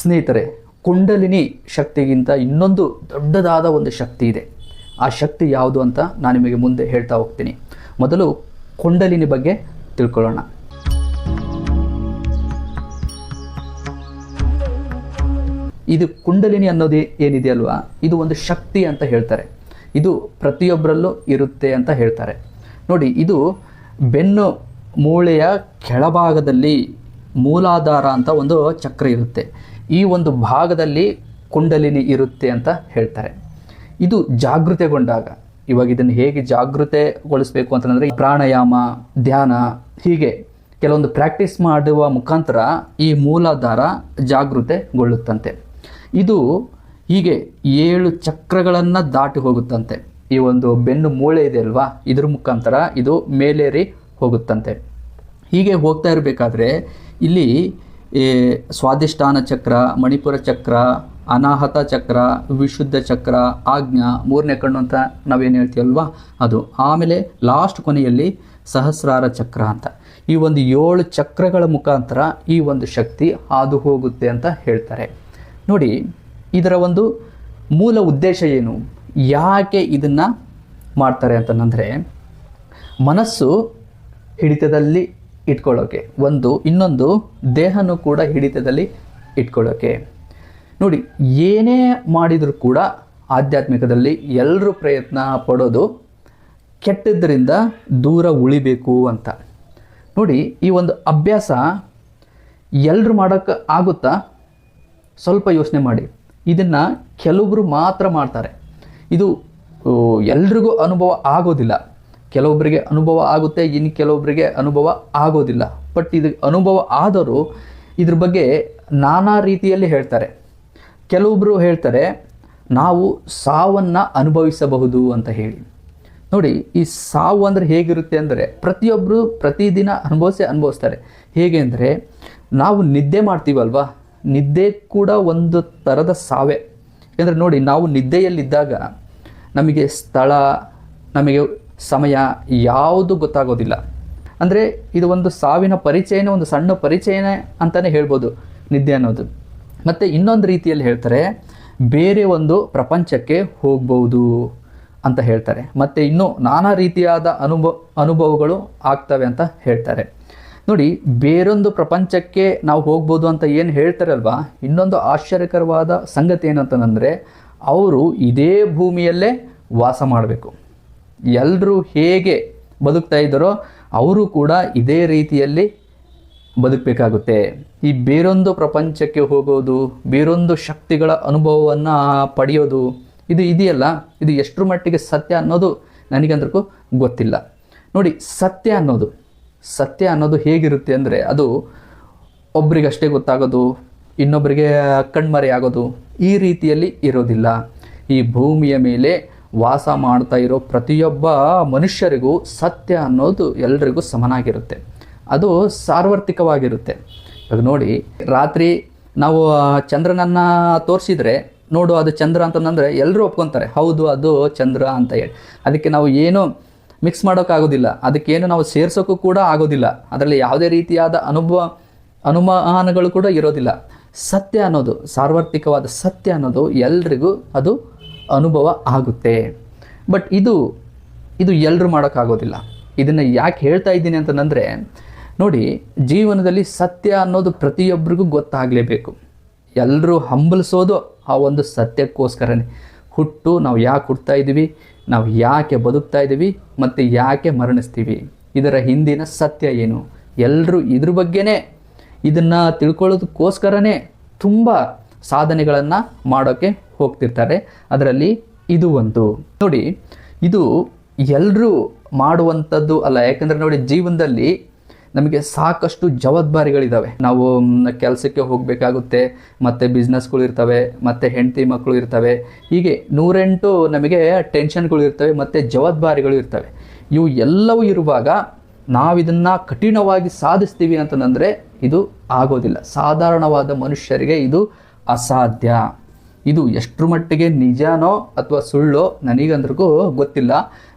ಸ್ನೇಹಿತರೆ, ಕುಂಡಲಿನಿ ಶಕ್ತಿಗಿಂತ ಇನ್ನೊಂದು ದೊಡ್ಡದಾದ ಒಂದು ಶಕ್ತಿ ಇದೆ. ಆ ಶಕ್ತಿ ಯಾವುದು ಅಂತ ನಾನು ನಿಮಗೆ ಮುಂದೆ ಹೇಳ್ತಾ ಹೋಗ್ತೀನಿ. ಮೊದಲು ಕುಂಡಲಿನಿ ಬಗ್ಗೆ ತಿಳ್ಕೊಳ್ಳೋಣ. ಇದು ಕುಂಡಲಿನಿ ಅನ್ನೋದು ಏನಿದೆ ಅಲ್ವಾ ಇದು ಒಂದು ಶಕ್ತಿ ಅಂತ ಹೇಳ್ತಾರೆ. ಇದು ಪ್ರತಿಯೊಬ್ಬರಲ್ಲೂ ಇರುತ್ತೆ ಅಂತ ಹೇಳ್ತಾರೆ. ನೋಡಿ, ಇದು ಬೆನ್ನು ಮೂಳೆಯ ಕೆಳಭಾಗದಲ್ಲಿ ಮೂಲಾಧಾರ ಅಂತ ಒಂದು ಚಕ್ರ ಇರುತ್ತೆ. ಈ ಒಂದು ಭಾಗದಲ್ಲಿ ಕುಂಡಲಿನಿ ಇರುತ್ತೆ ಅಂತ ಹೇಳ್ತಾರೆ. ಇದು ಜಾಗೃತೆಗೊಂಡಾಗ. ಇವಾಗ ಇದನ್ನು ಹೇಗೆ ಜಾಗೃತೆಗೊಳಿಸಬೇಕು ಅಂತಂದರೆ ಪ್ರಾಣಾಯಾಮ, ಧ್ಯಾನ ಹೀಗೆ ಕೆಲವೊಂದು ಪ್ರಾಕ್ಟೀಸ್ ಮಾಡುವ ಮುಖಾಂತರ ಈ ಮೂಲಾಧಾರ ಜಾಗೃತೆಗೊಳ್ಳುತ್ತಂತೆ. ಇದು ಹೀಗೆ ಏಳು ಚಕ್ರಗಳನ್ನು ದಾಟಿ ಹೋಗುತ್ತಂತೆ. ಈ ಒಂದು ಬೆನ್ನು ಮೂಳೆ ಇದೆ ಅಲ್ವಾ? ಇದ್ರ ಮುಖಾಂತರ ಇದು ಮೇಲೇರಿ ಹೋಗುತ್ತಂತೆ. ಹೀಗೆ ಹೋಗ್ತಾ ಇರಬೇಕಾದ್ರೆ ಇಲ್ಲಿ ಈ ಸ್ವಾಧಿಷ್ಠಾನ ಚಕ್ರ, ಮಣಿಪುರ ಚಕ್ರ, ಅನಾಹತ ಚಕ್ರ, ವಿಶುದ್ಧ ಚಕ್ರ, ಆಜ್ಞಾ ಮೂರನೇ ಕಣ್ಣು ಅಂತ ನಾವೇನು ಹೇಳ್ತೀವಲ್ವಾ? ಅದು ಆಮೇಲೆ ಲಾಸ್ಟ್ ಕೊನೆಯಲ್ಲಿ ಸಹಸ್ರಾರ ಚಕ್ರ ಅಂತ. ಈ ಒಂದು ಏಳು ಚಕ್ರಗಳ ಮುಖಾಂತರ ಈ ಒಂದು ಶಕ್ತಿ ಹಾದು ಹೋಗುತ್ತೆ ಅಂತ ಹೇಳ್ತಾರೆ. ನೋಡಿ, ಇದರ ಒಂದು ಮೂಲ ಉದ್ದೇಶ ಏನು? ಯಾಕೆ ಇದನ್ನು ಮಾಡ್ತಾರೆ ಅಂತಂದರೆ, ಮನಸ್ಸು ಹಿಡಿತದಲ್ಲಿ ಇಟ್ಕೊಳ್ಳೋಕೆ. ಒಂದು, ಇನ್ನೊಂದು ದೇಹನೂ ಕೂಡ ಹಿಡಿತದಲ್ಲಿ ಇಟ್ಕೊಳ್ಳೋಕೆ. ನೋಡಿ, ಏನೇ ಮಾಡಿದರೂ ಕೂಡ ಆಧ್ಯಾತ್ಮಿಕದಲ್ಲಿ ಎಲ್ಲರೂ ಪ್ರಯತ್ನ ಪಡೋದು ಕೆಟ್ಟದ್ದರಿಂದ ದೂರ ಉಳಿಬೇಕು ಅಂತ. ನೋಡಿ, ಈ ಒಂದು ಅಭ್ಯಾಸ ಎಲ್ಲರೂ ಮಾಡೋಕ್ಕೆ ಆಗುತ್ತಾ? ಸ್ವಲ್ಪ ಯೋಚನೆ ಮಾಡಿ. ಇದನ್ನು ಕೆಲವೊಬ್ಬರು ಮಾತ್ರ ಮಾಡ್ತಾರೆ. ಇದು ಎಲ್ರಿಗೂ ಅನುಭವ ಆಗೋದಿಲ್ಲ. ಕೆಲವೊಬ್ಬರಿಗೆ ಅನುಭವ ಆಗುತ್ತೆ, ಇನ್ನು ಕೆಲವೊಬ್ಬರಿಗೆ ಅನುಭವ ಆಗೋದಿಲ್ಲ. ಬಟ್ ಇದು ಅನುಭವ ಆದರೂ ಇದ್ರ ಬಗ್ಗೆ ನಾನಾ ರೀತಿಯಲ್ಲಿ ಹೇಳ್ತಾರೆ. ಕೆಲವೊಬ್ಬರು ಹೇಳ್ತಾರೆ, ನಾವು ಸಾವನ್ನು ಅನುಭವಿಸಬಹುದು ಅಂತ ಹೇಳಿ. ನೋಡಿ, ಈ ಸಾವು ಅಂದರೆ ಹೇಗಿರುತ್ತೆ ಅಂದರೆ ಪ್ರತಿಯೊಬ್ಬರು ಪ್ರತಿದಿನ ಅನುಭವಿಸೇ ಅನುಭವಿಸ್ತಾರೆ. ಹೇಗೆ ಅಂದರೆ, ನಾವು ನಿದ್ದೆ ಮಾಡ್ತೀವಲ್ವಾ? ನಿದ್ದೆ ಕೂಡ ಒಂದು ಥರದ ಸಾವೇ. ಯಾಕಂದರೆ ನೋಡಿ, ನಾವು ನಿದ್ದೆಯಲ್ಲಿದ್ದಾಗ ನಮಗೆ ಸ್ಥಳ, ನಮಗೆ ಸಮಯ ಯಾವುದು ಗೊತ್ತಾಗೋದಿಲ್ಲ. ಅಂದರೆ ಇದು ಒಂದು ಸಾವಿನ ಪರಿಚಯನೇ, ಒಂದು ಸಣ್ಣ ಪರಿಚಯನೇ ಅಂತಲೇ ಹೇಳ್ಬೋದು ನಿದ್ದೆ ಅನ್ನೋದು. ಮತ್ತು ಇನ್ನೊಂದು ರೀತಿಯಲ್ಲಿ ಹೇಳ್ತಾರೆ, ಬೇರೆ ಒಂದು ಪ್ರಪಂಚಕ್ಕೆ ಹೋಗ್ಬೋದು ಅಂತ ಹೇಳ್ತಾರೆ. ಮತ್ತು ಇನ್ನೂ ನಾನಾ ರೀತಿಯಾದ ಅನುಭವ ಅನುಭವಗಳು ಆಗ್ತವೆ ಅಂತ ಹೇಳ್ತಾರೆ. ನೋಡಿ, ಬೇರೊಂದು ಪ್ರಪಂಚಕ್ಕೆ ನಾವು ಹೋಗ್ಬೋದು ಅಂತ ಏನು ಹೇಳ್ತಾರಲ್ವಾ? ಇನ್ನೊಂದು ಆಶ್ಚರ್ಯಕರವಾದ ಸಂಗತಿ ಏನಂತಂದರೆ, ಅವರು ಇದೇ ಭೂಮಿಯಲ್ಲೇ ವಾಸ ಮಾಡಬೇಕು. ಎಲ್ಲರೂ ಹೇಗೆ ಬದುಕ್ತಾ ಇದ್ದಾರೋ ಅವರು ಕೂಡ ಇದೇ ರೀತಿಯಲ್ಲಿ ಬದುಕಬೇಕಾಗುತ್ತೆ. ಈ ಬೇರೊಂದು ಪ್ರಪಂಚಕ್ಕೆ ಹೋಗೋದು, ಬೇರೊಂದು ಶಕ್ತಿಗಳ ಅನುಭವವನ್ನು ಪಡೆಯೋದು, ಇದು ಇದೆಯಲ್ಲ? ಇದು ಎಷ್ಟರ ಮಟ್ಟಿಗೆ ಸತ್ಯ ಅನ್ನೋದು ನನಗಂದ್ರಕ್ಕೂ ಗೊತ್ತಿಲ್ಲ. ನೋಡಿ, ಸತ್ಯ ಅನ್ನೋದು ಸತ್ಯ ಅನ್ನೋದು ಹೇಗಿರುತ್ತೆ ಅಂದರೆ ಅದು ಒಬ್ರಿಗಷ್ಟೇ ಗೊತ್ತಾಗೋದು ಇನ್ನೊಬ್ಬರಿಗೆ ಕಣ್ಮರೆ ಆಗೋದು ಈ ರೀತಿಯಲ್ಲಿ ಇರೋದಿಲ್ಲ. ಈ ಭೂಮಿಯ ಮೇಲೆ ವಾಸ ಮಾಡ್ತಾ ಇರೋ ಪ್ರತಿಯೊಬ್ಬ ಮನುಷ್ಯರಿಗೂ ಸತ್ಯ ಅನ್ನೋದು ಎಲ್ರಿಗೂ ಸಮನಾಗಿರುತ್ತೆ. ಅದು ಸಾರ್ವತ್ರಿಕವಾಗಿರುತ್ತೆ ಇವಾಗ ನೋಡಿ, ರಾತ್ರಿ ನಾವು ಚಂದ್ರನನ್ನು ತೋರಿಸಿದ್ರೆ, ನೋಡು ಅದು ಚಂದ್ರ ಅಂತಂದರೆ ಎಲ್ಲರೂ ಒಪ್ಕೊತಾರೆ, ಹೌದು, ಅದು ಚಂದ್ರ ಅಂತ ಹೇಳಿ. ಅದಕ್ಕೆ ನಾವು ಏನು ಮಿಕ್ಸ್ ಮಾಡೋಕ್ಕಾಗೋದಿಲ್ಲ. ಅದಕ್ಕೇನು ನಾವು ಸೇರ್ಸೋಕ್ಕೂ ಕೂಡ ಆಗೋದಿಲ್ಲ. ಅದರಲ್ಲಿ ಯಾವುದೇ ರೀತಿಯಾದ ಅನುಭವ, ಅನುಮಾನಗಳು ಕೂಡ ಇರೋದಿಲ್ಲ. ಸತ್ಯ ಅನ್ನೋದು ಸಾರ್ವತ್ರಿಕವಾದ ಸತ್ಯ ಅನ್ನೋದು ಎಲ್ರಿಗೂ ಅದು ಅನುಭವ ಆಗುತ್ತೆ. ಬಟ್ ಇದು ಇದು ಎಲ್ಲರೂ ಮಾಡೋಕ್ಕಾಗೋದಿಲ್ಲ. ಇದನ್ನು ಯಾಕೆ ಹೇಳ್ತಾ ಇದ್ದೀನಿ ಅಂತಂದರೆ, ನೋಡಿ, ಜೀವನದಲ್ಲಿ ಸತ್ಯ ಅನ್ನೋದು ಪ್ರತಿಯೊಬ್ಬರಿಗೂ ಗೊತ್ತಾಗಲೇಬೇಕು. ಎಲ್ಲರೂ ಹಂಬಲಿಸೋದು ಆ ಒಂದು ಸತ್ಯಕ್ಕೋಸ್ಕರನೇ. ಹುಟ್ಟು ನಾವು ಯಾಕೆ ಹುಡ್ತಾ ಇದ್ದೀವಿ, ನಾವು ಯಾಕೆ ಬದುಕ್ತಾ ಇದ್ದೀವಿ, ಮತ್ತು ಯಾಕೆ ಮರಣಿಸ್ತೀವಿ? ಇದರ ಹಿಂದಿನ ಸತ್ಯ ಏನು? ಎಲ್ಲರೂ ಇದ್ರ ಬಗ್ಗೆನೇ ಇದನ್ನು ತಿಳ್ಕೊಳ್ಳೋದಕ್ಕೋಸ್ಕರನೇ ತುಂಬ ಸಾಧನೆಗಳನ್ನು ಮಾಡೋಕ್ಕೆ ಹೋಗ್ತಿರ್ತಾರೆ. ಅದರಲ್ಲಿ ಇದು ಒಂದು. ನೋಡಿ, ಇದು ಎಲ್ಲರೂ ಮಾಡುವಂಥದ್ದು ಅಲ್ಲ. ಯಾಕಂದರೆ ನೋಡಿ, ಜೀವನದಲ್ಲಿ ನಮಗೆ ಸಾಕಷ್ಟು ಜವಾಬ್ದಾರಿಗಳಿದ್ದಾವೆ ನಾವು ಕೆಲಸಕ್ಕೆ ಹೋಗಬೇಕಾಗುತ್ತೆ, ಮತ್ತು ಬಿಸ್ನೆಸ್ಗಳು ಇರ್ತವೆ, ಮತ್ತು ಹೆಂಡತಿ ಮಕ್ಕಳು ಇರ್ತವೆ. ಹೀಗೆ ನೂರೆಂಟು ನಮಗೆ ಟೆನ್ಷನ್ಗಳು ಇರ್ತವೆ, ಮತ್ತು ಜವಾಬ್ದಾರಿಗಳು ಇರ್ತವೆ. ಇವು ಎಲ್ಲವೂ ಇರುವಾಗ ನಾವಿದನ್ನು ಕಠಿಣವಾಗಿ ಸಾಧಿಸ್ತೀವಿ ಅಂತಂದರೆ ಇದು ಆಗೋದಿಲ್ಲ. ಸಾಧಾರಣವಾದ ಮನುಷ್ಯರಿಗೆ ಇದು ಅಸಾಧ್ಯ. ಇದು ಎಷ್ಟರ ಮಟ್ಟಿಗೆ ನಿಜಾನೋ ಅಥವಾ ಸುಳ್ಳೋ ನನಗಂದ್ರಿಗೂ ಗೊತ್ತಿಲ್ಲ,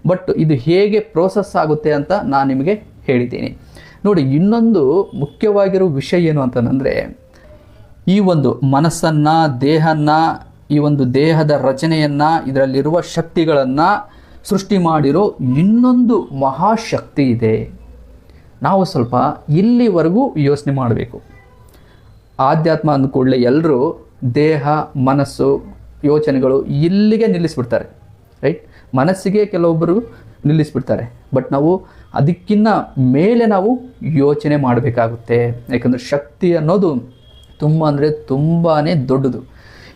ಬಟ್ ಇದು ಹೇಗೆ ಪ್ರೋಸೆಸ್ ಆಗುತ್ತೆ ಅಂತ ನಾನು ನಿಮಗೆ ಹೇಳಿದ್ದೀನಿ. ನೋಡಿ, ಇನ್ನೊಂದು ಮುಖ್ಯವಾಗಿರೋ ವಿಷಯ ಏನು ಅಂತಂದರೆ, ಈ ಒಂದು ಮನಸ್ಸನ್ನು ದೇಹನ ಈ ಒಂದು ದೇಹದ ರಚನೆಯನ್ನು, ಇದರಲ್ಲಿರುವ ಶಕ್ತಿಗಳನ್ನು ಸೃಷ್ಟಿ ಮಾಡಿರೋ ಇನ್ನೊಂದು ಮಹಾಶಕ್ತಿ ಇದೆ. ನಾವು ಸ್ವಲ್ಪ ಇಲ್ಲಿವರೆಗೂ ಯೋಚನೆ ಮಾಡಬೇಕು. ಆಧ್ಯಾತ್ಮ ಅಂದ ಕೂಡಲೇ ಎಲ್ಲರೂ ದೇಹ, ಮನಸ್ಸು, ಯೋಚನೆಗಳು ಇಲ್ಲಿಗೆ ನಿಲ್ಲಿಸ್ಬಿಡ್ತಾರೆ ರೈಟ್ ಮನಸ್ಸಿಗೆ ಕೆಲವೊಬ್ಬರು ನಿಲ್ಲಿಸ್ಬಿಡ್ತಾರೆ. ಬಟ್ ನಾವು ಅದಕ್ಕಿಂತ ಮೇಲೆ ನಾವು ಯೋಚನೆ ಮಾಡಬೇಕಾಗುತ್ತೆ. ಯಾಕಂದರೆ ಶಕ್ತಿ ಅನ್ನೋದು ತುಂಬ ಅಂದರೆ ತುಂಬಾ ದೊಡ್ಡದು.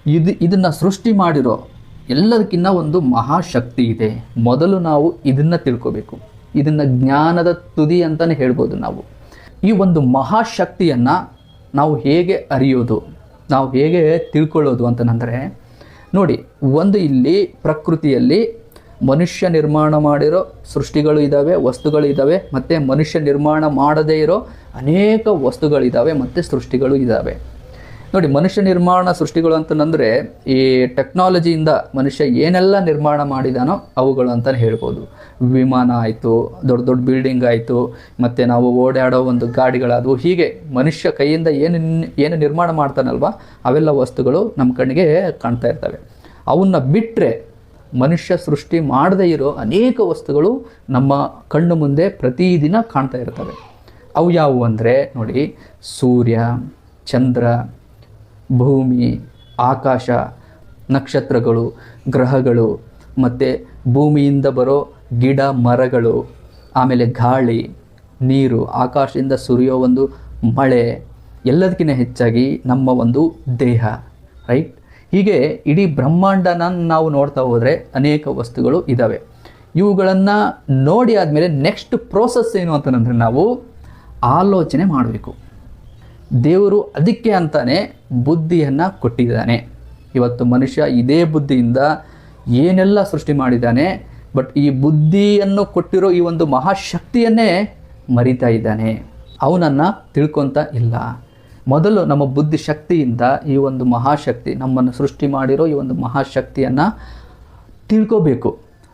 ಇದು, ಇದನ್ನು ಸೃಷ್ಟಿ ಮಾಡಿರೋ ಎಲ್ಲದಕ್ಕಿಂತ ಒಂದು ಮಹಾಶಕ್ತಿ ಇದೆ. ಮೊದಲು ನಾವು ಇದನ್ನು ತಿಳ್ಕೋಬೇಕು. ಇದನ್ನು ಜ್ಞಾನದ ತುದಿ ಅಂತಲೇ ಹೇಳ್ಬೋದು ನಾವು. ಈ ಒಂದು ಮಹಾಶಕ್ತಿಯನ್ನು ನಾವು ಹೇಗೆ ಅರಿಯೋದು? ನಾವು ಹೇಗೆ ತಿಳ್ಕೊಳ್ಳೋದು ಅಂತಂದರೆ, ನೋಡಿ, ಒಂದು ಇಲ್ಲಿ ಪ್ರಕೃತಿಯಲ್ಲಿ ಮನುಷ್ಯ ನಿರ್ಮಾಣ ಮಾಡಿರೋ ಸೃಷ್ಟಿಗಳು ಇದ್ದಾವೆ ವಸ್ತುಗಳು ಇದ್ದಾವೆ ಮತ್ತು ಮನುಷ್ಯ ನಿರ್ಮಾಣ ಮಾಡದೇ ಇರೋ ಅನೇಕ ವಸ್ತುಗಳಿದ್ದಾವೆ ಮತ್ತು ಸೃಷ್ಟಿಗಳು ಇದ್ದಾವೆ ನೋಡಿ, ಮನುಷ್ಯ ನಿರ್ಮಾಣ ಸೃಷ್ಟಿಗಳು ಅಂತಂದರೆ ಈ ಟೆಕ್ನಾಲಜಿಯಿಂದ ಮನುಷ್ಯ ಏನೆಲ್ಲ ನಿರ್ಮಾಣ ಮಾಡಿದಾನೋ ಅವುಗಳು ಅಂತಲೇ ಹೇಳ್ಬೋದು. ವಿಮಾನ ಆಯಿತು, ದೊಡ್ಡ ದೊಡ್ಡ ಬಿಲ್ಡಿಂಗ್ ಆಯಿತು, ಮತ್ತು ನಾವು ಓಡಾಡೋ ಒಂದು ಗಾಡಿಗಳಾದವು, ಹೀಗೆ ಮನುಷ್ಯ ಕೈಯಿಂದ ಏನು ಏನು ನಿರ್ಮಾಣ ಮಾಡ್ತಾನಲ್ವ, ಅವೆಲ್ಲ ವಸ್ತುಗಳು ನಮ್ಮ ಕಣ್ಣಿಗೆ ಕಾಣ್ತಾ ಇರ್ತವೆ. ಅವನ್ನ ಬಿಟ್ಟರೆ ಮನುಷ್ಯ ಸೃಷ್ಟಿ ಮಾಡದೇ ಇರೋ ಅನೇಕ ವಸ್ತುಗಳು ನಮ್ಮ ಕಣ್ಣು ಮುಂದೆ ಪ್ರತಿದಿನ ಕಾಣ್ತಾ ಇರ್ತವೆ. ಅವು ಯಾವುವು ಅಂದರೆ, ನೋಡಿ, ಸೂರ್ಯ, ಚಂದ್ರ ಭೂಮಿ, ಆಕಾಶ, ನಕ್ಷತ್ರಗಳು, ಗ್ರಹಗಳು, ಮತ್ತು ಭೂಮಿಯಿಂದ ಬರೋ ಗಿಡ ಮರಗಳು, ಆಮೇಲೆ ಗಾಳಿ, ನೀರು, ಆಕಾಶದಿಂದ ಸುರಿಯೋ ಒಂದು ಮಳೆ, ಎಲ್ಲದಕ್ಕಿಂತ ಹೆಚ್ಚಾಗಿ ನಮ್ಮ ಒಂದು ದೇಹ ರೈಟ್ ಹೀಗೆ ಇಡೀ ಬ್ರಹ್ಮಾಂಡನ ನಾವು ನೋಡ್ತಾ ಹೋದರೆ ಅನೇಕ ವಸ್ತುಗಳು ಇದ್ದಾವೆ ಇವುಗಳನ್ನು ನೋಡಿ ಆದಮೇಲೆ ನೆಕ್ಸ್ಟ್ ಪ್ರೋಸೆಸ್ ಏನು ಅಂತಂದರೆ ನಾವು ಆಲೋಚನೆ ಮಾಡಬೇಕು. ದೇವರು ಅದಕ್ಕೆ ಅಂತಾನೆ ಬುದ್ಧಿಯನ್ನು ಕೊಟ್ಟಿದ್ದಾನೆ. ಇವತ್ತು ಮನುಷ್ಯ ಇದೇ ಬುದ್ಧಿಯಿಂದ ಏನೆಲ್ಲ ಸೃಷ್ಟಿ ಮಾಡಿದ್ದಾನೆ, ಬಟ್ ಈ ಬುದ್ಧಿಯನ್ನು ಕೊಟ್ಟಿರೋ ಈ ಒಂದು ಮಹಾಶಕ್ತಿಯನ್ನೇ ಮರಿತಾ ಇದ್ದಾನೆ. ಅವನನ್ನು ತಿಳ್ಕೊತ ಇಲ್ಲ. ಮೊದಲು ನಮ್ಮ ಬುದ್ಧಿ ಶಕ್ತಿಯಿಂದ ಈ ಒಂದು ಮಹಾಶಕ್ತಿ, ನಮ್ಮನ್ನು ಸೃಷ್ಟಿ ಮಾಡಿರೋ ಈ ಒಂದು ಮಹಾಶಕ್ತಿಯನ್ನು ತಿಳ್ಕೋಬೇಕು.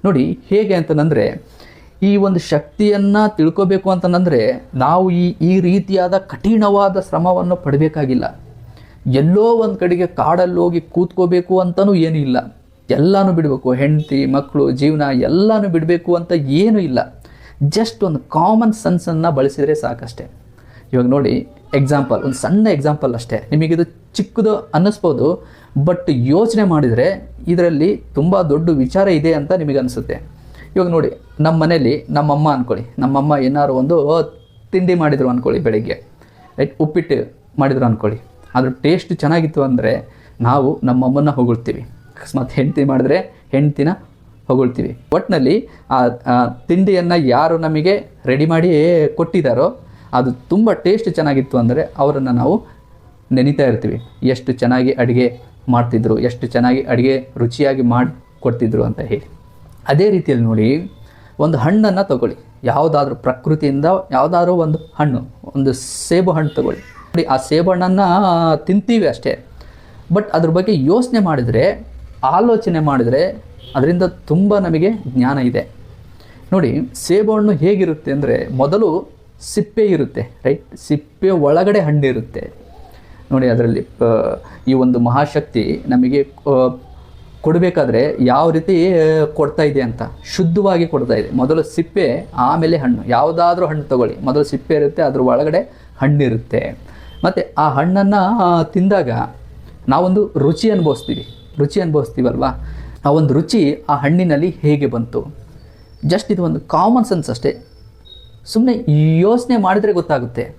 ನೋಡಿ, ಹೇಗೆ ಅಂತಂದರೆ ಈ ಒಂದು ಶಕ್ತಿಯನ್ನು ತಿಳ್ಕೋಬೇಕು ಅಂತಂದರೆ ನಾವು ಈ ಈ ರೀತಿಯಾದ ಕಠಿಣವಾದ ಶ್ರಮವನ್ನು ಪಡಬೇಕಾಗಿಲ್ಲ. ಎಲ್ಲೋ ಒಂದು ಕಡೆಗೆ ಕಾಡಲ್ಲಿ ಹೋಗಿ ಕೂತ್ಕೋಬೇಕು ಅಂತಲೂ ಏನೂ ಇಲ್ಲ. ಎಲ್ಲನೂ ಬಿಡಬೇಕು, ಹೆಂಡತಿ ಮಕ್ಕಳು ಜೀವನ ಎಲ್ಲನೂ ಬಿಡಬೇಕು ಅಂತ ಏನೂ ಇಲ್ಲ. ಜಸ್ಟ್ ಒಂದು ಕಾಮನ್ ಸೆನ್ಸನ್ನು ಬಳಸಿದರೆ ಸಾಕಷ್ಟೆ. ಇವಾಗ ನೋಡಿ ಎಕ್ಸಾಂಪಲ್ ಒಂದು ಸಣ್ಣ ಎಕ್ಸಾಂಪಲ್ ಅಷ್ಟೇ. ನಿಮಗಿದು ಚಿಕ್ಕದು ಅನ್ನಿಸ್ಬೋದು ಬಟ್ ಯೋಚನೆ ಮಾಡಿದರೆ ಇದರಲ್ಲಿ ತುಂಬ ದೊಡ್ಡ ವಿಚಾರ ಇದೆ ಅಂತ ನಿಮಗೆ ಅನಿಸುತ್ತೆ ಇವಾಗ ನೋಡಿ, ನಮ್ಮ ಮನೇಲಿ ನಮ್ಮಮ್ಮ ಅಂದ್ಕೊಳ್ಳಿ ನಮ್ಮಮ್ಮ ಏನಾದ್ರು ಒಂದು ತಿಂಡಿ ಮಾಡಿದರು ಅಂದ್ಕೊಳ್ಳಿ ಬೆಳಿಗ್ಗೆ. ರೈಟ್ ಉಪ್ಪಿಟ್ಟು ಮಾಡಿದ್ರು ಅಂದ್ಕೊಳ್ಳಿ ಅದ್ರ ಟೇಸ್ಟ್ ಚೆನ್ನಾಗಿತ್ತು ಅಂದರೆ ನಾವು ನಮ್ಮಮ್ಮನ ಹೊಗಳ್ತೀವಿ. ಅಕಸ್ಮಾತ್ ಹೆಂಡತಿ ಮಾಡಿದ್ರೆ ಹೆಂಡ್ತಿನ ಹೊಗಳ್ತೀವಿ. ಒಟ್ಟಿನಲ್ಲಿ ಆ ತಿಂಡಿಯನ್ನು ಯಾರು ನಮಗೆ ರೆಡಿ ಮಾಡಿ ಕೊಟ್ಟಿದ್ದಾರೋ, ಅದು ತುಂಬ ಟೇಸ್ಟ್ ಚೆನ್ನಾಗಿತ್ತು ಅಂದರೆ ಅವರನ್ನು ನಾವು ನೆನೀತಾ ಇರ್ತೀವಿ. ಎಷ್ಟು ಚೆನ್ನಾಗಿ ಅಡುಗೆ ಮಾಡ್ತಿದ್ರು, ಎಷ್ಟು ಚೆನ್ನಾಗಿ ಅಡುಗೆ ರುಚಿಯಾಗಿ ಮಾಡಿ ಕೊಡ್ತಿದ್ರು ಅಂತ ಹೇಳಿ. ಅದೇ ರೀತಿಯಲ್ಲಿ ನೋಡಿ, ಒಂದು ಹಣ್ಣನ್ನು ತಗೊಳ್ಳಿ. ಯಾವುದಾದ್ರೂ ಪ್ರಕೃತಿಯಿಂದ ಯಾವುದಾದ್ರೂ ಒಂದು ಹಣ್ಣು, ಒಂದು ಸೇಬು ಹಣ್ಣು ತಗೊಳ್ಳಿ. ನೋಡಿ, ಆ ಸೇಬು ಹಣ್ಣನ್ನು ತಿಂತೀವಿ ಅಷ್ಟೇ. ಬಟ್ ಅದ್ರ ಬಗ್ಗೆ ಯೋಚನೆ ಮಾಡಿದರೆ, ಆಲೋಚನೆ ಮಾಡಿದರೆ ಅದರಿಂದ ತುಂಬ ನಮಗೆ ಜ್ಞಾನ ಇದೆ. ನೋಡಿ, ಸೇಬು ಹಣ್ಣು ಹೇಗಿರುತ್ತೆ ಅಂದರೆ, ಮೊದಲು ಸಿಪ್ಪೆ ಇರುತ್ತೆ, ರೈಟ್? ಸಿಪ್ಪೆ ಒಳಗಡೆ ಹಣ್ಣಿರುತ್ತೆ. ನೋಡಿ, ಅದರಲ್ಲಿ ಈ ಒಂದು ಮಹಾಶಕ್ತಿ ನಮಗೆ ಕೊಡಬೇಕಾದ್ರೆ ಯಾವ ರೀತಿ ಕೊಡ್ತಾ ಇದೆ ಅಂತ. ಶುದ್ಧವಾಗಿ ಕೊಡ್ತಾ ಇದೆ. ಮೊದಲು ಸಿಪ್ಪೆ, ಆಮೇಲೆ ಹಣ್ಣು. ಯಾವುದಾದ್ರೂ ಹಣ್ಣು ತಗೊಳ್ಳಿ. ಮೊದಲು ಸಿಪ್ಪೆ ಇರುತ್ತೆ, ಅದ್ರ ಒಳಗಡೆ ಹಣ್ಣಿರುತ್ತೆ. ಮತ್ತು ಆ ಹಣ್ಣನ್ನು ತಿಂದಾಗ ನಾವೊಂದು ರುಚಿ ಅನುಭವಿಸ್ತೀವಿ. ರುಚಿ ಅನುಭವಿಸ್ತೀವಲ್ವಾ? ಆ ಒಂದು ರುಚಿ ಆ ಹಣ್ಣಿನಲ್ಲಿ ಹೇಗೆ ಬಂತು? ಜಸ್ಟ್ ಇದು ಒಂದು ಕಾಮನ್ ಸೆನ್ಸ್ ಅಷ್ಟೇ. ಸುಮ್ಮನೆ ಯೋಚನೆ ಮಾಡಿದರೆ ಗೊತ್ತಾಗುತ್ತೆ.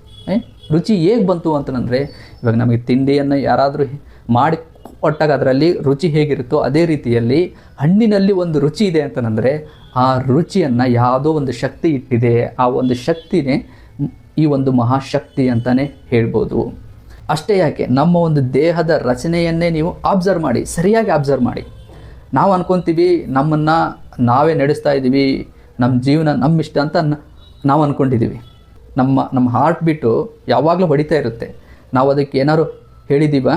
ರುಚಿ ಹೇಗೆ ಬಂತು ಅಂತಂದರೆ, ಇವಾಗ ನಮಗೆ ತಿಂಡಿಯನ್ನು ಯಾರಾದರೂ ಮಾಡಿ ಕೊಟ್ಟಾಗ ಅದರಲ್ಲಿ ರುಚಿ ಹೇಗಿರುತ್ತೋ ಅದೇ ರೀತಿಯಲ್ಲಿ ಹಣ್ಣಿನಲ್ಲಿ ಒಂದು ರುಚಿ ಇದೆ ಅಂತಂದರೆ ಆ ರುಚಿಯನ್ನು ಯಾವುದೋ ಒಂದು ಶಕ್ತಿ ಇಟ್ಟಿದೆ. ಆ ಒಂದು ಶಕ್ತಿನೇ ಈ ಒಂದು ಮಹಾಶಕ್ತಿ ಅಂತಲೇ ಹೇಳ್ಬೋದು. ಅಷ್ಟೇ ಯಾಕೆ, ನಮ್ಮ ಒಂದು ದೇಹದ ರಚನೆಯನ್ನೇ ನೀವು ಅಬ್ಸರ್ವ್ ಮಾಡಿ, ಸರಿಯಾಗಿ ಅಬ್ಸರ್ವ್ ಮಾಡಿ. ನಾವು ಅಂದ್ಕೊತೀವಿ ನಮ್ಮನ್ನು ನಾವೇ ನಡೆಸ್ತಾ ಇದ್ದೀವಿ ನಮ್ಮ ಜೀವನ ನಮ್ಮ ಇಷ್ಟ ಅಂತ ನಾವು ಅಂದ್ಕೊಂಡಿದ್ದೀವಿ ನಮ್ಮ ನಮ್ಮ ಹಾರ್ಟ್ ಬಿಟ್ಟು ಯಾವಾಗಲೂ ಹೊಡಿತಾ ಇರುತ್ತೆ. ನಾವು ಅದಕ್ಕೆ ಏನಾದ್ರು ಹೇಳಿದ್ದೀವ?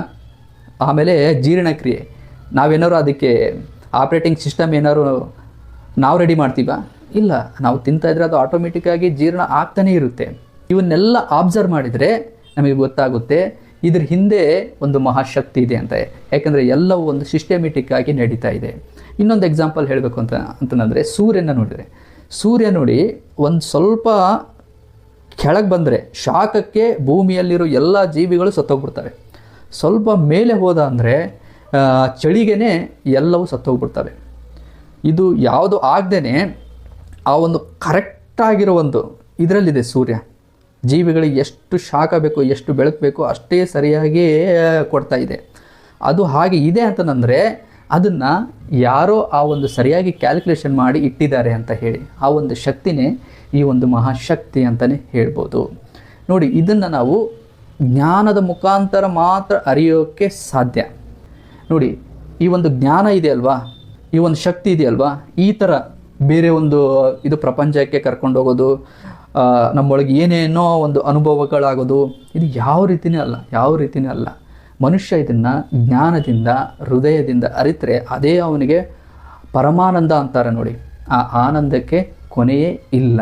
ಆಮೇಲೆ ಜೀರ್ಣಕ್ರಿಯೆ ನಾವೇನಾರು ಅದಕ್ಕೆ ಆಪ್ರೇಟಿಂಗ್ ಸಿಸ್ಟಮ್ ಏನಾದ್ರು ನಾವು ರೆಡಿ ಮಾಡ್ತೀವ? ಇಲ್ಲ. ನಾವು ತಿಂತಾ ಇದ್ರೆ ಅದು ಆಟೋಮೆಟಿಕ್ಕಾಗಿ ಜೀರ್ಣ ಆಗ್ತಾನೇ ಇರುತ್ತೆ. ಇವನ್ನೆಲ್ಲ ಆಬ್ಸರ್ವ್ ಮಾಡಿದರೆ ನಮಗೆ ಗೊತ್ತಾಗುತ್ತೆ ಇದ್ರ ಹಿಂದೆ ಒಂದು ಮಹಾಶಕ್ತಿ ಇದೆ ಅಂತ. ಯಾಕಂದರೆ ಎಲ್ಲವೂ ಒಂದು ಸಿಸ್ಟಮೆಟಿಕ್ ಆಗಿ ನಡೀತಾ ಇದೆ. ಇನ್ನೊಂದು ಎಕ್ಸಾಂಪಲ್ ಹೇಳಬೇಕು ಅಂತ, ಅಂತಂದರೆ ಸೂರ್ಯನ ನೋಡಿದರೆ. ಸೂರ್ಯ ನೋಡಿ ಒಂದು ಸ್ವಲ್ಪ ಕೆಳಗೆ ಬಂದರೆ, ಶಾಖಕ್ಕೆ ಭೂಮಿಯಲ್ಲಿರೋ ಎಲ್ಲ ಜೀವಿಗಳು ಸತ್ತೋಗ್ಬಿಡ್ತವೆ. ಸ್ವಲ್ಪ ಮೇಲೆ ಹೋದ ಅಂದರೆ ಚಳಿಗೆನೆ ಎಲ್ಲವೂ ಸತ್ತೋಗ್ಬಿಡ್ತವೆ. ಇದು ಯಾವುದು ಆಗದೇ ಆ ಒಂದು ಕರೆಕ್ಟಾಗಿರೋ ಒಂದು ಇದರಲ್ಲಿದೆ ಸೂರ್ಯ. ಜೀವಿಗಳಿಗೆ ಎಷ್ಟು ಶಾಖ ಬೇಕು, ಎಷ್ಟು ಬೆಳಕು ಬೇಕು ಅಷ್ಟೇ ಸರಿಯಾಗಿ ಕೊಡ್ತಾ ಇದೆ. ಅದು ಹಾಗೆ ಇದೆ ಅಂತಂದರೆ, ಅದನ್ನು ಯಾರೋ ಆ ಒಂದು ಸರಿಯಾಗಿ ಕ್ಯಾಲ್ಕುಲೇಷನ್ ಮಾಡಿ ಇಟ್ಟಿದ್ದಾರೆ ಅಂತ ಹೇಳಿ, ಆ ಒಂದು ಶಕ್ತಿನೇ ಈ ಒಂದು ಮಹಾಶಕ್ತಿ ಅಂತಲೇ ಹೇಳ್ಬೋದು. ನೋಡಿ, ಇದನ್ನು ನಾವು ಜ್ಞಾನದ ಮುಖಾಂತರ ಮಾತ್ರ ಅರಿಯೋಕ್ಕೆ ಸಾಧ್ಯ. ನೋಡಿ, ಈ ಒಂದು ಜ್ಞಾನ ಇದೆ ಅಲ್ವಾ? ಈ ಒಂದು ಶಕ್ತಿ ಇದೆಯಲ್ವಾ ಈ ಥರ ಬೇರೆ ಒಂದು, ಇದು ಪ್ರಪಂಚಕ್ಕೆ ಕರ್ಕೊಂಡು ಹೋಗೋದು ನಮ್ಮೊಳಗೆ ಏನೇನೋ ಒಂದು ಅನುಭವಗಳಾಗೋದು, ಇದು ಯಾವ ರೀತಿನೇ ಅಲ್ಲ, ಯಾವ ರೀತಿನೇ ಅಲ್ಲ. ಮನುಷ್ಯ ಇದನ್ನು ಜ್ಞಾನದಿಂದ, ಹೃದಯದಿಂದ ಅರಿತರೆ ಅದೇ ಅವನಿಗೆ ಪರಮಾನಂದ ಅಂತಾರೆ ನೋಡಿ. ಆ ಆನಂದಕ್ಕೆ ಕೊನೆಯೇ ಇಲ್ಲ.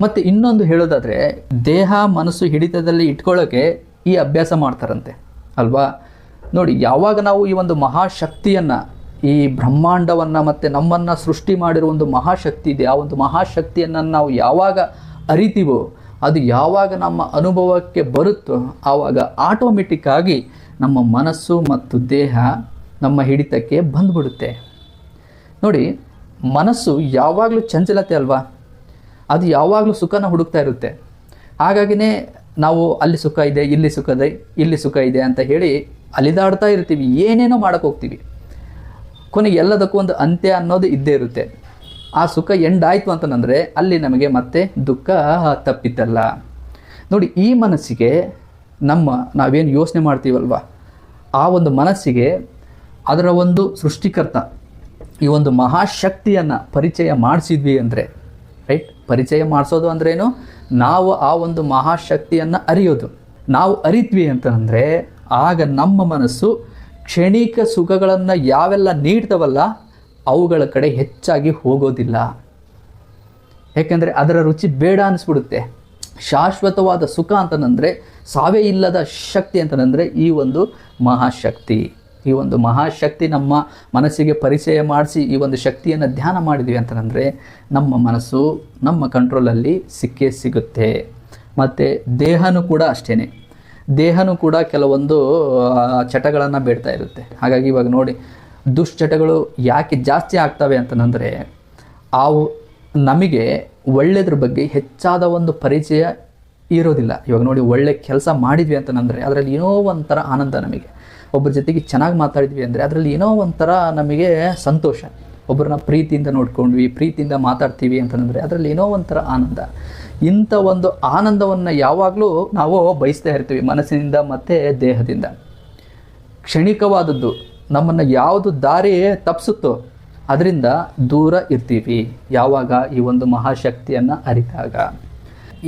ಮತ್ತು ಇನ್ನೊಂದು ಹೇಳೋದಾದರೆ, ದೇಹ ಮನಸ್ಸು ಹಿಡಿತದಲ್ಲಿ ಇಟ್ಕೊಳ್ಳೋಕೆ ಈ ಅಭ್ಯಾಸ ಮಾಡ್ತಾರಂತೆ, ಅಲ್ವಾ? ನೋಡಿ, ಯಾವಾಗ ನಾವು ಈ ಒಂದು ಮಹಾಶಕ್ತಿಯನ್ನು, ಈ ಬ್ರಹ್ಮಾಂಡವನ್ನು ಮತ್ತು ನಮ್ಮನ್ನು ಸೃಷ್ಟಿ ಮಾಡಿರೋ ಒಂದು ಮಹಾಶಕ್ತಿ ಇದೆ, ಆ ಒಂದು ಮಹಾಶಕ್ತಿಯನ್ನು ನಾವು ಯಾವಾಗ ಅರಿತೀವೋ, ಅದು ಯಾವಾಗ ನಮ್ಮ ಅನುಭವಕ್ಕೆ ಬರುತ್ತೋ, ಆವಾಗ ಆಟೋಮೆಟಿಕ್ಕಾಗಿ ನಮ್ಮ ಮನಸ್ಸು ಮತ್ತು ದೇಹ ನಮ್ಮ ಹಿಡಿತಕ್ಕೆ ಬಂದ್ಬಿಡುತ್ತೆ. ನೋಡಿ, ಮನಸ್ಸು ಯಾವಾಗಲೂ ಚಂಚಲತೆ ಅಲ್ವಾ? ಅದು ಯಾವಾಗಲೂ ಸುಖನ ಹುಡುಕ್ತಾ ಇರುತ್ತೆ. ಹಾಗಾಗಿನೇ ನಾವು ಅಲ್ಲಿ ಸುಖ ಇದೆ, ಇಲ್ಲಿ ಸುಖ ಇದೆ, ಇಲ್ಲಿ ಸುಖ ಇದೆ ಅಂತ ಹೇಳಿ ಅಲಿದಾಡ್ತಾ ಇರ್ತೀವಿ. ಏನೇನೋ ಮಾಡೋಕ್ಕೆ ಹೋಗ್ತೀವಿ. ಕೊನೆಗೆ ಎಲ್ಲದಕ್ಕೂ ಒಂದು ಅಂತ್ಯ ಅನ್ನೋದು ಇದ್ದೇ ಇರುತ್ತೆ. ಆ ಸುಖ ಎಂಡ್ ಆಯಿತು ಅಂತಂದರೆ ಅಲ್ಲಿ ನಮಗೆ ಮತ್ತೆ ದುಃಖ ತಪ್ಪಿತ್ತಲ್ಲ ನೋಡಿ, ಈ ಮನಸ್ಸಿಗೆ ನಮ್ಮ ನಾವೇನು ಯೋಚನೆ ಮಾಡ್ತೀವಲ್ವ? ಆ ಒಂದು ಮನಸ್ಸಿಗೆ ಅದರ ಒಂದು ಸೃಷ್ಟಿಕರ್ತ, ಈ ಒಂದು ಮಹಾಶಕ್ತಿಯನ್ನು ಪರಿಚಯ ಮಾಡಿಸಿದ್ವಿ ಅಂದರೆ ರೈಟ್ ಪರಿಚಯ ಮಾಡಿಸೋದು ಅಂದ್ರೇನು? ನಾವು ಆ ಒಂದು ಮಹಾಶಕ್ತಿಯನ್ನು ಅರಿಯೋದು. ನಾವು ಅರಿತ್ವಿ ಅಂತಂದರೆ, ಆಗ ನಮ್ಮ ಮನಸ್ಸು ಕ್ಷಣಿಕ ಸುಖಗಳನ್ನು ಯಾವೆಲ್ಲ ನೀಡ್ತವಲ್ಲ, ಅವುಗಳ ಕಡೆ ಹೆಚ್ಚಾಗಿ ಹೋಗೋದಿಲ್ಲ. ಯಾಕೆಂದರೆ ಅದರ ರುಚಿ ಬೇಡ ಅನಿಸ್ಬಿಡುತ್ತೆ. ಶಾಶ್ವತವಾದ ಸುಖ ಅಂತಂದರೆ, ಸಾವೇ ಇಲ್ಲದ ಶಕ್ತಿ ಅಂತಂದರೆ ಈ ಒಂದು ಮಹಾಶಕ್ತಿ. ಈ ಒಂದು ಮಹಾಶಕ್ತಿ ನಮ್ಮ ಮನಸ್ಸಿಗೆ ಪರಿಚಯ ಮಾಡಿಸಿ ಈ ಒಂದು ಶಕ್ತಿಯನ್ನು ಧ್ಯಾನ ಮಾಡಿದ್ವಿ ಅಂತಂದರೆ ನಮ್ಮ ಮನಸ್ಸು, ನಮ್ಮ ಕಂಟ್ರೋಲಲ್ಲಿ ಸಿಕ್ಕೇ ಸಿಗುತ್ತೆ. ಮತ್ತು ದೇಹನೂ ಕೂಡ ಅಷ್ಟೇ ದೇಹನೂ ಕೂಡ ಕೆಲವೊಂದು ಚಟಗಳನ್ನು ಬೇಡ್ತಾ ಇರುತ್ತೆ. ಹಾಗಾಗಿ ಇವಾಗ ನೋಡಿ, ದುಶ್ಚಟಗಳು ಯಾಕೆ ಜಾಸ್ತಿ ಆಗ್ತವೆ ಅಂತಂದರೆ, ಅವು ನಮಗೆ ಒಳ್ಳೆಯದ್ರ ಬಗ್ಗೆ ಹೆಚ್ಚಾದ ಒಂದು ಪರಿಚಯ ಇರೋದಿಲ್ಲ. ಇವಾಗ ನೋಡಿ, ಒಳ್ಳೆ ಕೆಲಸ ಮಾಡಿದ್ವಿ ಅಂತಂದರೆ, ಅದರಲ್ಲಿ ಏನೋ ಒಂಥರ ಆನಂದ ನಮಗೆ. ಒಬ್ಬರ ಜೊತೆಗೆ ಚೆನ್ನಾಗಿ ಮಾತಾಡಿದ್ವಿ ಅಂದರೆ ಅದರಲ್ಲಿ ಏನೋ ಒಂಥರ ನಮಗೆ ಸಂತೋಷ. ಒಬ್ಬರನ್ನ ಪ್ರೀತಿಯಿಂದ ನೋಡ್ಕೊಂಡ್ವಿ, ಪ್ರೀತಿಯಿಂದ ಮಾತಾಡ್ತೀವಿ ಅಂತಂದರೆ ಅದರಲ್ಲಿ ಏನೋ ಒಂಥರ ಆನಂದ. ಇಂಥ ಒಂದು ಆನಂದವನ್ನು ಯಾವಾಗಲೂ ನಾವು ಬಯಸ್ತಾ ಇರ್ತೀವಿ ಮನಸ್ಸಿನಿಂದ ಮತ್ತು ದೇಹದಿಂದ. ಕ್ಷಣಿಕವಾದದ್ದು, ನಮ್ಮನ್ನು ಯಾವುದು ದಾರಿ ತಪ್ಪಿಸುತ್ತೋ ಅದರಿಂದ ದೂರ ಇರ್ತೀವಿ ಯಾವಾಗ ಈ ಒಂದು ಮಹಾಶಕ್ತಿಯನ್ನು ಅರಿತಾಗ.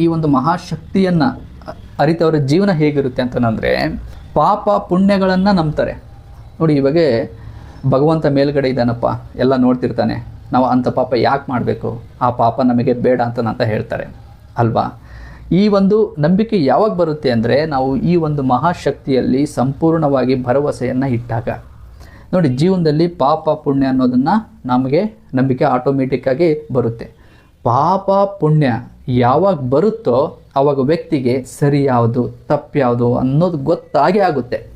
ಈ ಒಂದು ಮಹಾಶಕ್ತಿಯನ್ನು ಅರಿತವರ ಜೀವನ ಹೇಗಿರುತ್ತೆ ಅಂತಂದರೆ ಪಾಪ ಪುಣ್ಯಗಳನ್ನು ನಂಬ್ತಾರೆ. ನೋಡಿ ಇವಾಗ ಭಗವಂತ ಮೇಲ್ಗಡೆ ಇದ್ದಾನಪ್ಪ, ಎಲ್ಲ ನೋಡ್ತಿರ್ತಾನೆ. ನಾವು ಅಂಥ ಪಾಪ ಯಾಕೆ ಮಾಡಬೇಕು? ಆ ಪಾಪ ನಮಗೆ ಬೇಡ ಅಂತ ಅಂತ ಹೇಳ್ತಾರೆ. ಅಲ್ವಾ? ಈ ಒಂದು ನಂಬಿಕೆ ಯಾವಾಗ ಬರುತ್ತೆ ಅಂದರೆ ನಾವು ಈ ಒಂದು ಮಹಾಶಕ್ತಿಯಲ್ಲಿ ಸಂಪೂರ್ಣವಾಗಿ ಭರವಸೆಯನ್ನು ಇಟ್ಟಾಗ. ನೋಡಿ, ಜೀವನದಲ್ಲಿ ಪಾಪ ಪುಣ್ಯ ಅನ್ನೋದನ್ನು ನಮಗೆ ನಂಬಿಕೆ ಆಟೋಮೆಟಿಕ್ಕಾಗಿ ಬರುತ್ತೆ. ಪಾಪ ಪುಣ್ಯ ಯಾವಾಗ ಬರುತ್ತೋ ಆವಾಗ ವ್ಯಕ್ತಿಗೆ ಸರಿ ಯಾವುದು, ತಪ್ಪು ಯಾವುದು ಅನ್ನೋದು ಗೊತ್ತಾಗೇ ಆಗುತ್ತೆ.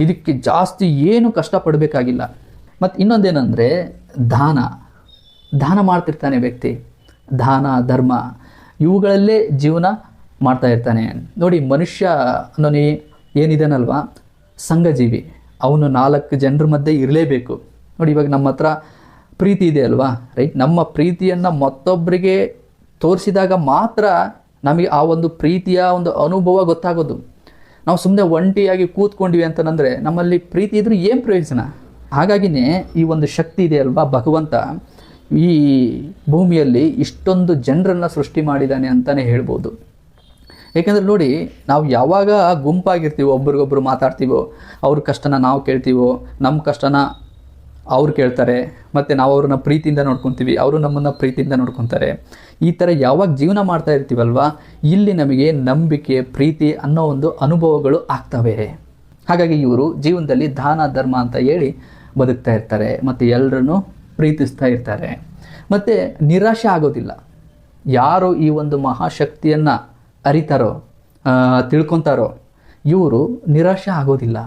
ಇದಕ್ಕೆ ಜಾಸ್ತಿ ಏನು ಕಷ್ಟಪಡಬೇಕಾಗಿಲ್ಲ. ಮತ್ತು ಇನ್ನೊಂದೇನೆಂದರೆ ದಾನ. ದಾನ ಮಾಡ್ತಿರ್ತಾನೆ ವ್ಯಕ್ತಿ. ದಾನ, ಧರ್ಮ, ಇವುಗಳಲ್ಲೇ ಜೀವನ ಮಾಡ್ತಾ ಇರ್ತಾನೆ. ನೋಡಿ ಮನುಷ್ಯ ಅನ್ನೋನಿ ಏನಿದಾನಲ್ವ? ಸಂಘಜೀವಿ. ಅವನು ನಾಲ್ಕು ಜನರ ಮಧ್ಯೆ ಇರಲೇಬೇಕು. ನೋಡಿ ಇವಾಗ ನಮ್ಮ ಹತ್ರ ಪ್ರೀತಿ ಇದೆ ಅಲ್ವಾ? ರೈಟ್? ನಮ್ಮ ಪ್ರೀತಿಯನ್ನು ಮತ್ತೊಬ್ಬರಿಗೆ ತೋರಿಸಿದಾಗ ಮಾತ್ರ ನಮಗೆ ಆ ಒಂದು ಪ್ರೀತಿಯ ಒಂದು ಅನುಭವ ಗೊತ್ತಾಗೋದು. ನಾವು ಸುಮ್ಮನೆ ಒಂಟಿಯಾಗಿ ಕೂತ್ಕೊಂಡಿವಿ ಅಂತಂದರೆ ನಮ್ಮಲ್ಲಿ ಪ್ರೀತಿ ಇದ್ರೂ ಏನು ಪ್ರಯೋಜನ? ಹಾಗಾಗಿನೇ ಈ ಒಂದು ಶಕ್ತಿ ಇದೆ ಅಲ್ವಾ ಭಗವಂತ? ಈ ಭೂಮಿಯಲ್ಲಿ ಇಷ್ಟೊಂದು ಜನರನ್ನು ಸೃಷ್ಟಿ ಮಾಡಿದ್ದಾನೆ ಅಂತಲೇ ಹೇಳ್ಬೋದು. ಏಕೆಂದರೆ ನೋಡಿ, ನಾವು ಯಾವಾಗ ಗುಂಪಾಗಿರ್ತೀವೋ, ಒಬ್ರಿಗೊಬ್ರು ಮಾತಾಡ್ತೀವೋ, ಅವ್ರ ಕಷ್ಟನ ನಾವು ಕೇಳ್ತೀವೋ ನಮ್ಮ ಕಷ್ಟನ ಅವ್ರು ಕೇಳ್ತಾರೆ, ಮತ್ತು ನಾವು ಅವ್ರನ್ನ ಪ್ರೀತಿಯಿಂದ ನೋಡ್ಕೊತೀವಿ, ಅವರು ನಮ್ಮನ್ನು ಪ್ರೀತಿಯಿಂದ ನೋಡ್ಕೊತಾರೆ. ಈ ಥರ ಯಾವಾಗ ಜೀವನ ಮಾಡ್ತಾ ಇರ್ತೀವಲ್ವ, ಇಲ್ಲಿ ನಮಗೆ ನಂಬಿಕೆ, ಪ್ರೀತಿ ಅನ್ನೋ ಒಂದು ಅನುಭವಗಳು ಆಗ್ತವೆ. ಹಾಗಾಗಿ ಇವರು ಜೀವನದಲ್ಲಿ ದಾನ, ಧರ್ಮ ಅಂತ ಹೇಳಿ ಬದುಕ್ತಾ ಇರ್ತಾರೆ, ಮತ್ತು ಎಲ್ಲರನ್ನು ಪ್ರೀತಿಸ್ತಾ ಇರ್ತಾರೆ. ಮತ್ತು ನಿರಾಶೆ ಆಗೋದಿಲ್ಲ. ಯಾರು ಈ ಒಂದು ಮಹಾಶಕ್ತಿಯನ್ನು ಅರಿತಾರೋ ತಿಳ್ಕೊತಾರೋ, ಇವರು ನಿರಾಶೆ ಆಗೋದಿಲ್ಲ.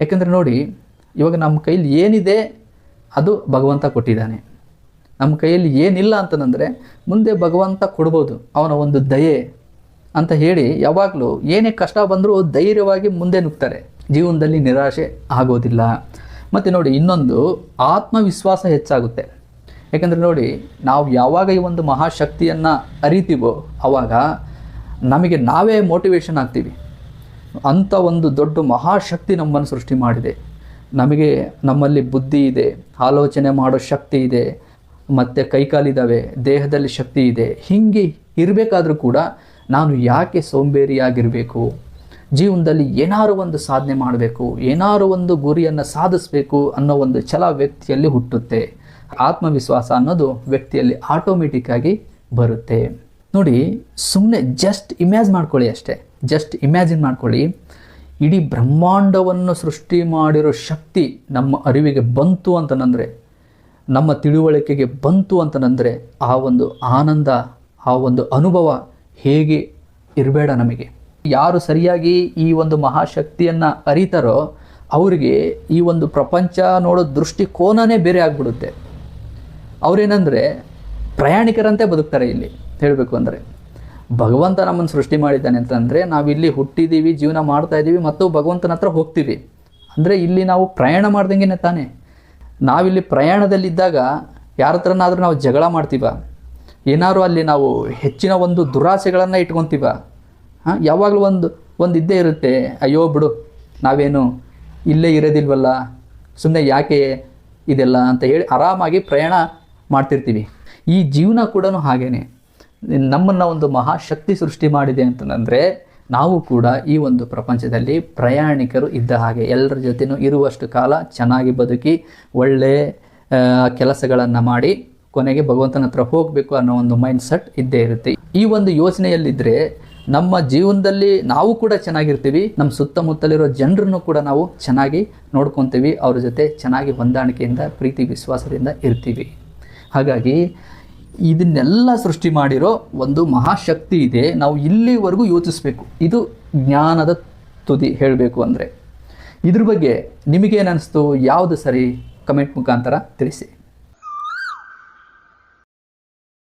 ಯಾಕಂದರೆ ನೋಡಿ, ಇವಾಗ ನಮ್ಮ ಕೈಲಿ ಏನಿದೆ ಅದು ಭಗವಂತ ಕೊಟ್ಟಿದ್ದಾನೆ. ನಮ್ಮ ಕೈಯಲ್ಲಿ ಏನಿಲ್ಲ ಅಂತಂದರೆ ಮುಂದೆ ಭಗವಂತ ಕೊಡ್ಬೋದು, ಅವನ ಒಂದು ದಯೆ ಅಂತ ಹೇಳಿ ಯಾವಾಗಲೂ ಏನೇ ಕಷ್ಟ ಬಂದರೂ ಧೈರ್ಯವಾಗಿ ಮುಂದೆ ನುಗ್ತಾರೆ. ಜೀವನದಲ್ಲಿ ನಿರಾಶೆ ಆಗೋದಿಲ್ಲ. ಮತ್ತು ನೋಡಿ, ಇನ್ನೊಂದು ಆತ್ಮವಿಶ್ವಾಸ ಹೆಚ್ಚಾಗುತ್ತೆ. ಯಾಕಂದರೆ ನೋಡಿ, ನಾವು ಯಾವಾಗ ಈ ಒಂದು ಮಹಾಶಕ್ತಿಯನ್ನು ಅರಿತೀವೋ ಆವಾಗ ನಮಗೆ ನಾವೇ ಮೋಟಿವೇಶನ್ ಆಗ್ತೀವಿ. ಅಂಥ ಒಂದು ದೊಡ್ಡ ಮಹಾಶಕ್ತಿ ನಮ್ಮನ್ನು ಸೃಷ್ಟಿ ಮಾಡಿದೆ. ನಮಗೆ ನಮ್ಮಲ್ಲಿ ಬುದ್ಧಿ ಇದೆ, ಆಲೋಚನೆ ಮಾಡೋ ಶಕ್ತಿ ಇದೆ, ಮತ್ತು ಕೈಕಾಲಿದ್ದಾವೆ ದೇಹದಲ್ಲಿ ಶಕ್ತಿ ಇದೆ. ಹೀಗೆ ಇರಬೇಕಾದ್ರೂ ಕೂಡ ನಾನು ಯಾಕೆ ಸೋಂಬೇರಿಯಾಗಿರಬೇಕು? ಜೀವನದಲ್ಲಿ ಏನಾರು ಒಂದು ಸಾಧನೆ ಮಾಡಬೇಕು, ಏನಾರು ಒಂದು ಗುರಿಯನ್ನು ಸಾಧಿಸಬೇಕು ಅನ್ನೋ ಒಂದು ಛಲ ವ್ಯಕ್ತಿಯಲ್ಲಿ ಹುಟ್ಟುತ್ತೆ. ಆತ್ಮವಿಶ್ವಾಸ ಅನ್ನೋದು ವ್ಯಕ್ತಿಯಲ್ಲಿ ಆಟೋಮೆಟಿಕ್ಕಾಗಿ ಬರುತ್ತೆ. ನೋಡಿ ಸುಮ್ಮನೆ ಜಸ್ಟ್ ಇಮ್ಯಾಜ್ ಮಾಡ್ಕೊಳ್ಳಿ ಅಷ್ಟೇ. ಜಸ್ಟ್ ಇಮ್ಯಾಜಿನ್ ಮಾಡ್ಕೊಳ್ಳಿ. ಇಡೀ ಬ್ರಹ್ಮಾಂಡವನ್ನು ಸೃಷ್ಟಿ ಮಾಡಿರೋ ಶಕ್ತಿ ನಮ್ಮ ಅರಿವಿಗೆ ಬಂತು ಅಂತನಂದರೆ ನಮ್ಮ ತಿಳುವಳಿಕೆಗೆ ಬಂತು ಅಂತನಂದರೆ ಆ ಒಂದು ಆನಂದ, ಆ ಒಂದು ಅನುಭವ ಹೇಗೆ ಇರಬೇಡ ನಮಗೆ? ಯಾರು ಸರಿಯಾಗಿ ಈ ಒಂದು ಮಹಾಶಕ್ತಿಯನ್ನು ಅರಿತಾರೋ ಅವರಿಗೆ ಈ ಒಂದು ಪ್ರಪಂಚ ನೋಡೋ ದೃಷ್ಟಿಕೋನನೇ ಬೇರೆ ಆಗಿಬಿಡುತ್ತೆ. ಅವರೇನೆಂದರೆ ಪ್ರಯಾಣಿಕರಂತೆ ಬದುಕ್ತಾರೆ ಇಲ್ಲಿ. ಹೇಳಬೇಕು ಅಂದರೆ ಭಗವಂತ ನಮ್ಮನ್ನು ಸೃಷ್ಟಿ ಮಾಡಿದ್ದಾನೆ ಅಂತಂದರೆ ನಾವಿಲ್ಲಿ ಹುಟ್ಟಿದ್ದೀವಿ ಜೀವನ ಮಾಡ್ತಾ ಇದ್ದೀವಿ ಮತ್ತು ಭಗವಂತನ ಹತ್ರ ಹೋಗ್ತೀವಿ. ಅಂದರೆ ಇಲ್ಲಿ ನಾವು ಪ್ರಯಾಣ ಮಾಡ್ದಂಗೆ ತಾನೇ. ನಾವಿಲ್ಲಿ ಪ್ರಯಾಣದಲ್ಲಿದ್ದಾಗ ಯಾರ ಹತ್ರನಾದರೂ ನಾವು ಜಗಳ ಮಾಡ್ತೀವ? ಏನಾದರೂ ಅಲ್ಲಿ ನಾವು ಹೆಚ್ಚಿನ ಒಂದು ದುರಾಸೆಗಳನ್ನು ಇಟ್ಕೊತೀವ? ಹಾಂ? ಯಾವಾಗಲೂ ಒಂದು ಒಂದು ಇದ್ದೇ ಇರುತ್ತೆ. ಅಯ್ಯೋ ಬಿಡು, ನಾವೇನು ಇಲ್ಲೇ ಇರೋದಿಲ್ವಲ್ಲ ಸುಮ್ಮನೆ ಯಾಕೆ ಇದೆಲ್ಲ ಅಂತ ಹೇಳಿ ಆರಾಮಾಗಿ ಪ್ರಯಾಣ ಮಾಡ್ತಿರ್ತೀವಿ. ಈ ಜೀವನ ಕೂಡ ಹಾಗೇನೆ. ನಮ್ಮನ್ನು ಒಂದು ಮಹಾಶಕ್ತಿ ಸೃಷ್ಟಿ ಮಾಡಿದೆ ಅಂತಂದರೆ ನಾವು ಕೂಡ ಈ ಒಂದು ಪ್ರಪಂಚದಲ್ಲಿ ಪ್ರಯಾಣಿಕರು ಇದ್ದ ಹಾಗೆ ಎಲ್ಲರ ಜೊತೆನೂ ಇರುವಷ್ಟು ಕಾಲ ಚೆನ್ನಾಗಿ ಬದುಕಿ ಒಳ್ಳೆ ಕೆಲಸಗಳನ್ನು ಮಾಡಿ ಕೊನೆಗೆ ಭಗವಂತನ ಹತ್ರ ಹೋಗಬೇಕು ಅನ್ನೋ ಒಂದು ಮೈಂಡ್ ಸೆಟ್ ಇದ್ದೇ ಇರುತ್ತೆ. ಈ ಒಂದು ಯೋಚನೆಯಲ್ಲಿದ್ದರೆ ನಮ್ಮ ಜೀವನದಲ್ಲಿ ನಾವು ಕೂಡ ಚೆನ್ನಾಗಿರ್ತೀವಿ, ನಮ್ಮ ಸುತ್ತಮುತ್ತಲಿರೋ ಜನರನ್ನು ಕೂಡ ನಾವು ಚೆನ್ನಾಗಿ ನೋಡ್ಕೊತೀವಿ, ಅವ್ರ ಜೊತೆ ಚೆನ್ನಾಗಿ ಹೊಂದಾಣಿಕೆಯಿಂದ, ಪ್ರೀತಿ, ವಿಶ್ವಾಸದಿಂದ ಇರ್ತೀವಿ. ಹಾಗಾಗಿ ಇದನ್ನೆಲ್ಲ ಸೃಷ್ಟಿ ಮಾಡಿರೋ ಒಂದು ಮಹಾಶಕ್ತಿ ಇದೆ. ನಾವು ಇಲ್ಲಿವರೆಗೂ ಯೋಚಿಸ್ಬೇಕು. ಇದು ಜ್ಞಾನದ ತುದಿ ಹೇಳಬೇಕು ಅಂದರೆ. ಇದ್ರ ಬಗ್ಗೆ ನಿಮಗೇನಿಸ್ತು ಯಾವುದು ಸರಿ? ಕಮೆಂಟ್ ಮುಖಾಂತರ ತಿಳಿಸಿ.